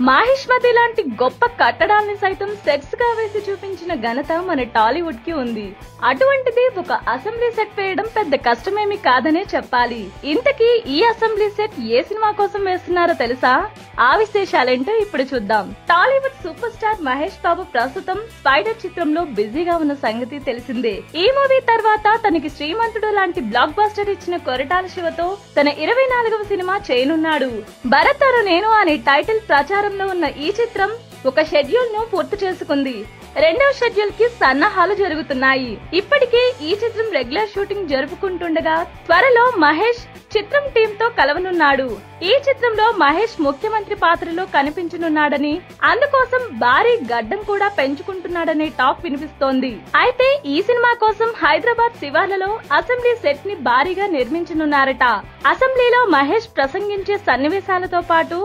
మాహిష్మతి లాంటి గొప్ప కట్టడాల్ని సైతం సెట్స్గా వేసి చూపించిన ఘనత మన టాలీవుడ్కి ఉంది. అటువంటిది ఒక అసెంబ్లీ సెట్ వేయడం పెద్ద కష్టమేమి కాదనే చెప్పాలి. ఇంతకీ ఈ అసెంబ్లీ సెట్ ఏ సినిమా కోసం వేస్తున్నారో తెలుసా? ఆ విశేషాలేంటో ఇప్పుడు చూద్దాం. Tollywood super star Mahesh Babu ప్రస్తుతం స్పైడర్ చిత్రంలో బిజీగా ఉన్న సంగతి తెలిసిందే. ఈ మూవీ తర్వాత తనకి శ్రీమంతుడు లాంటి బ్లాక్ బాస్టర్ ఇచ్చిన కొరటాల శివతో తన ఇరవై నాలుగవ సినిమా చేయనున్నాడు. భరత్ అరు నేను అనే టైటిల్ ప్రచారంలో ఉన్న ఈ చిత్రం ఒక షెడ్యూల్ను పూర్తి చేసుకుంది. రెండవ షెడ్యూల్కి సన్నాహాలు జరుగుతున్నాయి. ఇప్పటికే ఈ చిత్రం రెగ్యులర్ షూటింగ్ జరుపుకుంటుండగా త్వరలో మహేష్ చిత్రం టీమ్తో కలవనున్నాడు. ఈ చిత్రంలో మహేష్ ముఖ్యమంత్రి పాత్రలో కనిపించనున్నాడని అందుకోసం భారీ గడ్డం కూడా పెంచుకుంటున్నాడనే టాక్ వినిపిస్తోంది. అయితే ఈ సినిమా కోసం హైదరాబాద్ శివార్లలో అసెంబ్లీ సెట్ని భారీగా నిర్మించనున్నారట. అసెంబ్లీలో మహేష్ ప్రసంగించే సన్నివేశాలతో పాటు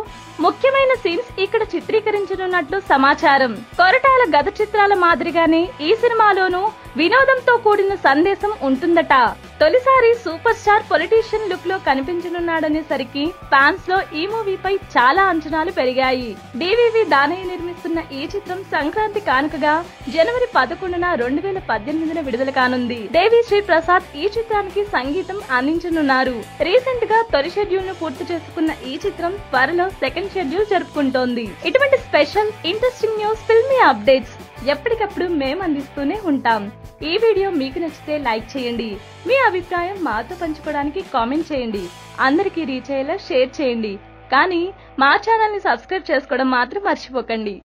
ముఖ్యమైన సీన్స్ ఇక్కడ చిత్రీకరించనున్నట్లు సమాచారం. కొరటాల గత చిత్రాల మాదిరిగానే ఈ సినిమాలోనూ వినోదంతో కూడిన సందేశం ఉంటుందట. తొలిసారి సూపర్ స్టార్ పొలిటీషియన్ లుక్లో కనిపించనున్నాడనేసరికి ఫ్యాన్స్లో ఈ మూవీపై చాలా అంచనాలు పెరిగాయి. డివివి దానయ్య నిర్మిస్తున్న ఈ చిత్రం సంక్రాంతి కానుకగా జనవరి పదకొండున రెండు వేల పద్దెనిమిదిన విడుదల కానుంది. దేవి శ్రీ ప్రసాద్ ఈ చిత్రానికి సంగీతం అందించనున్నారు. రీసెంట్గా తొలి షెడ్యూల్ను పూర్తి చేసుకున్న ఈ చిత్రం త్వరలో సెకండ్ షెడ్యూల్ జరుపుకుంటోంది. ఇటువంటి special interesting news filmy updates ఎప్పటికప్పుడు మేము అందిస్తూనే ఉంటాం. ఈ వీడియో మీకు నచ్చితే లైక్ చేయండి. మీ అభిప్రాయం మాతో పంచుకోవడానికి కామెంట్ చేయండి. అందరికీ రీచ్ అయ్యేలా షేర్ చేయండి. కానీ మా ఛానల్ని సబ్స్క్రైబ్ చేసుకోవడం మాత్రం మర్చిపోకండి.